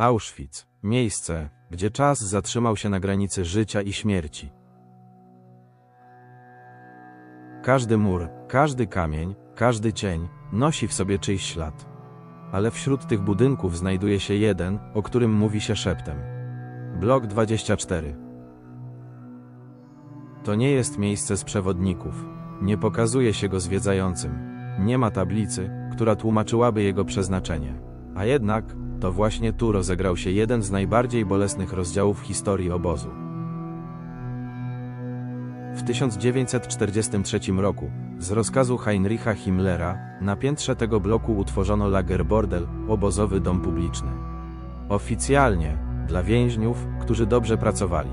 Auschwitz. Miejsce, gdzie czas zatrzymał się na granicy życia i śmierci. Każdy mur, każdy kamień, każdy cień nosi w sobie czyjś ślad. Ale wśród tych budynków znajduje się jeden, o którym mówi się szeptem. Blok 24. To nie jest miejsce z przewodników. Nie pokazuje się go zwiedzającym. Nie ma tablicy, która tłumaczyłaby jego przeznaczenie. A jednak, to właśnie tu rozegrał się jeden z najbardziej bolesnych rozdziałów historii obozu. W 1943 roku, z rozkazu Heinricha Himmlera, na piętrze tego bloku utworzono Lagerbordel, obozowy dom publiczny. Oficjalnie, dla więźniów, którzy dobrze pracowali.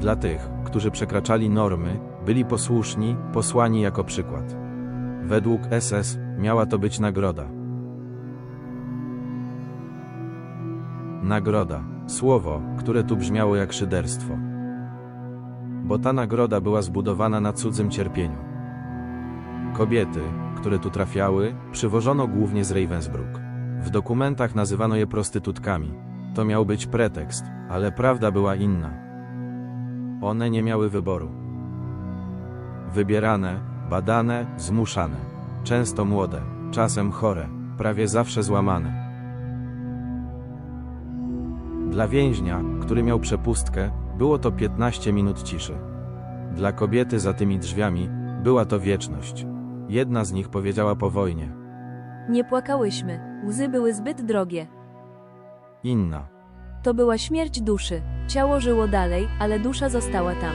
Dla tych, którzy przekraczali normy, byli posłuszni, posłani jako przykład. Według SS miała to być nagroda. Nagroda. Słowo, które tu brzmiało jak szyderstwo. Bo ta nagroda była zbudowana na cudzym cierpieniu. Kobiety, które tu trafiały, przywożono głównie z Ravensbrück. W dokumentach nazywano je prostytutkami. To miał być pretekst, ale prawda była inna. One nie miały wyboru. Wybierane, badane, zmuszane. Często młode, czasem chore, prawie zawsze złamane. Dla więźnia, który miał przepustkę, było to 15 minut ciszy. Dla kobiety za tymi drzwiami była to wieczność. Jedna z nich powiedziała po wojnie, Nie płakałyśmy, łzy były zbyt drogie. inna. To była śmierć duszy. Ciało żyło dalej, ale dusza została tam.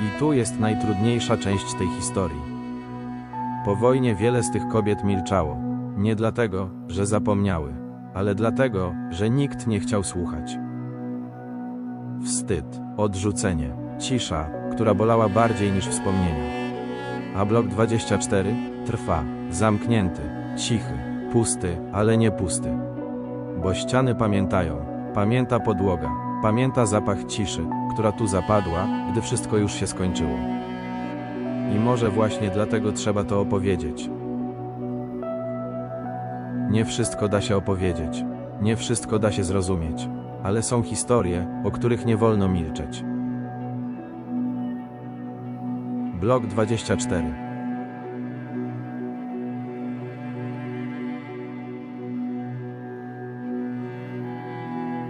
I tu jest najtrudniejsza część tej historii. Po wojnie wiele z tych kobiet milczało. Nie dlatego, że zapomniały, ale dlatego, że nikt nie chciał słuchać. Wstyd, odrzucenie, cisza, która bolała bardziej niż wspomnienia. A blok 24 trwa, zamknięty, cichy, pusty, ale nie pusty. Bo ściany pamiętają, pamięta podłoga, pamięta zapach ciszy, która tu zapadła, gdy wszystko już się skończyło. I może właśnie dlatego trzeba to opowiedzieć. Nie wszystko da się opowiedzieć, nie wszystko da się zrozumieć, ale są historie, o których nie wolno milczeć. Blok 24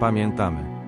Pamiętamy.